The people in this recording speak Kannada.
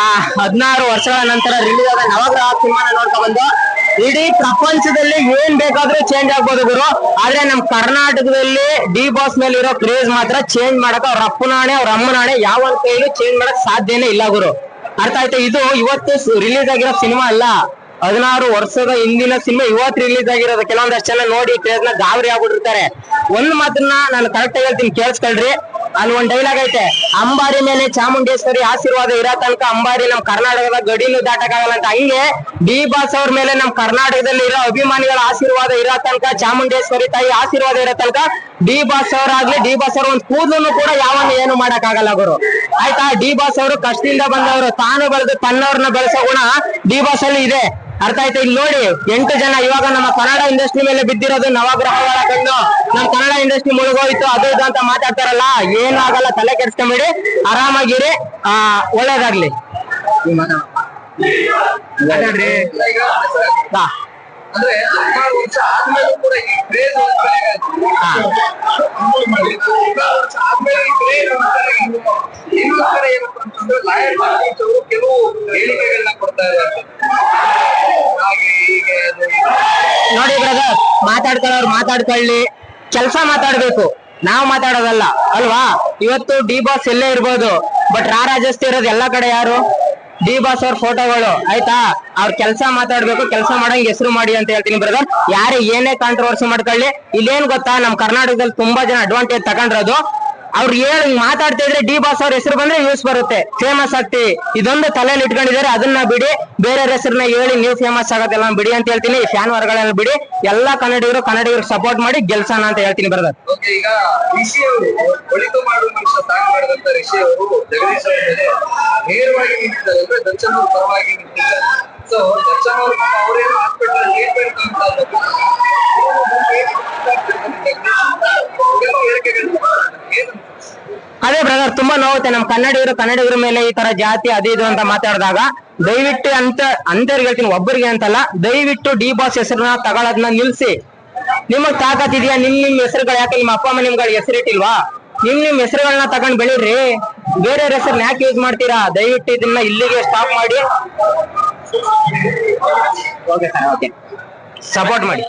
ಆ ಹದಿನಾರು ವರ್ಷಗಳ ನಂತರ ರಿಲೀಸ್ ಆದ ನವಗ್ರಹ ಸಿನಿಮಾನ ನೋಡ್ಕೊಂಡು ಇಡೀ ಪ್ರಪಂಚದಲ್ಲಿ ಏನ್ ಬೇಕಾದ್ರೂ ಚೇಂಜ್ ಆಗ್ಬೋದು ಗುರು. ಆದ್ರೆ ನಮ್ ಕರ್ನಾಟಕದಲ್ಲಿ ಡಿ ಬಾಸ್ ಮೇಲೆ ಇರೋ ಕ್ರೇಜ್ ಮಾತ್ರ ಚೇಂಜ್ ಮಾಡಕ್ ಅವ್ರ ಅಪ್ಪನಾಣೆ, ಅವ್ರ ಅಮ್ಮನಾಣೆ ಯಾವ ಕೈಲೂ ಚೇಂಜ್ ಮಾಡಕ್ ಸಾಧ್ಯನೇ ಇಲ್ಲ ಗುರು. ಅರ್ಥ ಆಯ್ತಾ? ಇದು ಇವತ್ತು ರಿಲೀಸ್ ಆಗಿರೋ ಸಿನಿಮಾ ಅಲ್ಲ. ಹದಿನಾರು ವರ್ಷದ ಹಿಂದಿನ ಸಿನಿಮಾ ಇವತ್ತು ರಿಲೀಸ್ ಆಗಿರೋದು. ಕೆಲವೊಂದಷ್ಟು ಜನ ನೋಡಿ ಕ್ರೇಜ್ನ ಗಾಬರಿ ಆಗ್ಬಿಟ್ಟಿರ್ತಾರೆ. ಒಂದ್ ಮಾತನ್ನ ನಾನು ಕರೆಕ್ಟ್ ಆಗಿ ಹೇಳ್ತೀನಿ, ಕೇಳಿಸ್ಕೊಳ್ರಿ. ಅಲ್ಲಿ ಒಂದ್ ಡೈಲಾಗ್ ಐತೆ. ಅಂಬಾರಿ ಮೇಲೆ ಚಾಮುಂಡೇಶ್ವರಿ ಆಶೀರ್ವಾದ ಇರೋ ತನಕ ಅಂಬಾರಿ ನಮ್ ಕರ್ನಾಟಕದ ಗಡಿನೂ ದಾಟಕ್ಕಾಗಲ್ಲ ಅಂತ. ಹಂಗೆ ಡಿ ಬಾಸ್ ಅವ್ರ ಮೇಲೆ ನಮ್ ಕರ್ನಾಟಕದಲ್ಲಿ ಇರೋ ಅಭಿಮಾನಿಗಳ ಆಶೀರ್ವಾದ ಇರೋ ತನಕ ಚಾಮುಂಡೇಶ್ವರಿ ತಾಯಿ ಆಶೀರ್ವಾದ ಇರೋ ತನಕ ಡಿ ಬಾಸ್ ಅವರಾಗ್ಲಿ ಡಿ ಬಾಸ್ ಅವ್ರ ಒಂದ್ ಕೂದಲು ಕೂಡ ಯಾವನ್ನ ಏನು ಮಾಡಕ್ ಆಗಲ್ಲ ಗುರು. ಆಯ್ತಾ? ಡಿ ಬಾಸ್ ಅವರು ಕಷ್ಟದಿಂದ ಬಂದವರು. ತಾನು ಬೆಳೆದು ತನ್ನವ್ರನ್ನ ಬೆಳೆಸೋ ಗುಣ ಡಿ ಬಾಸ್ ಅಲ್ಲಿ ಇದೆ. ಅರ್ಥ ಆಯ್ತಾ? ಇಲ್ಲಿ ನೋಡಿ ಎಂಟು ಜನ ಇವಾಗ ನಮ್ಮ ಕನ್ನಡ ಇಂಡಸ್ಟ್ರಿ ಮೇಲೆ ಬಿದ್ದಿರೋದು ನವಗ್ರಹಗಳ ಕಣ್ಣು ನಮ್ ಕನ್ನಡ ಇಂಡಸ್ಟ್ರಿ ಮುಳುಗೋಯ್ತು ಅದು ಇದು ಅಂತ ಮಾತಾಡ್ತಾರಲ್ಲ ಏನಾಗಲ್ಲ ತಲೆ ಕೆಡ್ಸ್ಕೊಂಬಿಡಿ ಆರಾಮಾಗಿರಿ ಆ ಒಳ್ಳೇದಾಗ್ಲಿ. ಅಂದ್ರೆ ಹದಿನಾರು ವರ್ಷ ಆದ್ಮೇಲೂ ಕೂಡ ಈ ಕ್ರೇಜ್ ಕೆಲವು ಹೇಳಿಕೆಗಳನ್ನ ಕೊಡ್ತಾ ಇದ್ದಾರೆ ನೋಡಿ ಬ್ರದರ್ ಮಾತಾಡ್ಕೊಳ್ಳೋರು ಮಾತಾಡ್ಕೊಳ್ಳಿ. ಕೆಲಸ ಮಾತಾಡ್ಬೇಕು. ನಾವು ಮಾತಾಡೋದಲ್ಲ, ಅಲ್ವಾ? ಇವತ್ತು ಡಿ ಬಾಸ್ ಎಲ್ಲೇ ಇರ್ಬೋದು ಬಟ್ ರಾರಾಜಸ್ತಿ ಇರೋದು ಎಲ್ಲಾ ಕಡೆ ಯಾರು? ಡಿ ಬಾಸ್ ಅವ್ರ ಫೋಟೋಗಳು ಆಯ್ತಾ? ಅವ್ರ ಕೆಲಸ ಮಾತಾಡ್ಬೇಕು, ಕೆಲಸ ಮಾಡಂಗ್ ಹೆಸರು ಮಾಡಿ ಅಂತ ಹೇಳ್ತೀನಿ ಬ್ರದರ್ ಯಾರು ಏನೇ ಕಾಂಟ್ರವರ್ಸಿ ಮಾಡ್ಕೊಳ್ಳಿ, ಇಲ್ಲೇನ್ ಗೊತ್ತಾ, ನಮ್ ಕರ್ನಾಟಕದಲ್ಲಿ ತುಂಬಾ ಜನ ಅಡ್ವಾಂಟೇಜ್ ತಗೊಂಡ್ರದು ಅವ್ರು ಹೇಳಿ ಮಾತಾಡ್ತಾ ಇದ್ರೆ ಡಿ ಬಾಸ್ ಅವ್ರ ಹೆಸರು ಬಂದ್ರೆ ನ್ಯೂಸ್ ಬರುತ್ತೆ. ಫೇಮಸ್ ಆಗ್ತಿ. ಇದೊಂದು ತಲೆಯಲ್ಲಿ ಇಟ್ಕೊಂಡಿದ್ದಾರೆ. ಅದನ್ನ ಬಿಡಿ. ಬೇರೆ ಹೆಸರನ್ನ ಹೇಳಿ ನೀವು ಫೇಮಸ್ ಆಗೋದೆಲ್ಲ ಬಿಡಿ ಅಂತ ಹೇಳ್ತೀನಿ. ಫ್ಯಾನ್ ವರ್ಗಗಳನ್ನ ಬಿಡಿ. ಎಲ್ಲಾ ಕನ್ನಡಿಗರು ಕನ್ನಡಿಗರು ಸಪೋರ್ಟ್ ಮಾಡಿ ಗೆಲ್ಸೋಣ ಅಂತ ಹೇಳ್ತೀನಿ ಬ್ರದರ್ ಈಗ ಋಷಿ ಅವರು, ಒಳಿತು ಮಾಡುವ ಮನುಷ್ಯ ಸಾಂಗ್ ಮಾಡಿದಂತ ಋಷಿ ಅವರು ಜಗದೀಶ್ ಅವರ ಮೇಲೆ ನೇರವಾಗಿ ನಿಂತಿದ್ದಾರೆ. ಅಂದ್ರೆ ದರ್ಶನ್ ಅವ್ರ ಪರವಾಗಿ ನಿಂತಿದ್ದಾರೆ. ಸೊ ದರ್ಶನ್ ಅವ್ರ ಅವ್ರೇನು ಹಾಸ್ಪಿಟಲ್ ಟ್ರೀಟ್ಮೆಂಟ್ ಅಂತ ತುಂಬಾ ನೋವುತ್ತೆ. ನಮ್ ಕನ್ನಡಿಗರು, ಕನ್ನಡಿಗರ ಮೇಲೆ ಈ ತರ ಜಾತಿ, ಅದು ಇದು ಅಂತ ಮಾತಾಡಿದಾಗ ದಯವಿಟ್ಟು ಅಂತ, ಅಂತವ್ರಿಗೆ ಹೇಳ್ತೀನಿ, ಒಬ್ಬರಿಗೆ ಅಂತಲ್ಲ, ದಯವಿಟ್ಟು ಡಿ ಬಾಸ್ ಹೆಸರನ್ನ ತಗೊಳೋದನ್ನ ನಿಲ್ಸಿ. ನಿಮಗ್ ತಾಕತ್ ಇದೆಯಾ? ನಿಮ್ ನಿಮ್ ಹೆಸರುಗಳು ಯಾಕೆ, ನಿಮ್ಮ ಅಪ್ಪ, ಅಮ್ಮ ನಿಮ್ಗಳ ಹೆಸರಿಟ್ಟಿಲ್ವಾ ನಿಮ್ ನಿಮ್ ಹೆಸರುಗಳನ್ನ ತಗೊಂಡ್ ಬೆಳೀರಿ. ಬೇರೆ ಹೆಸರನ್ನ ಯಾಕೆ ಯೂಸ್ ಮಾಡ್ತೀರಾ? ದಯವಿಟ್ಟು ಇದನ್ನ ಇಲ್ಲಿಗೆ ಸ್ಟಾಪ್ ಮಾಡಿ. ಸಪೋರ್ಟ್ ಮಾಡಿ.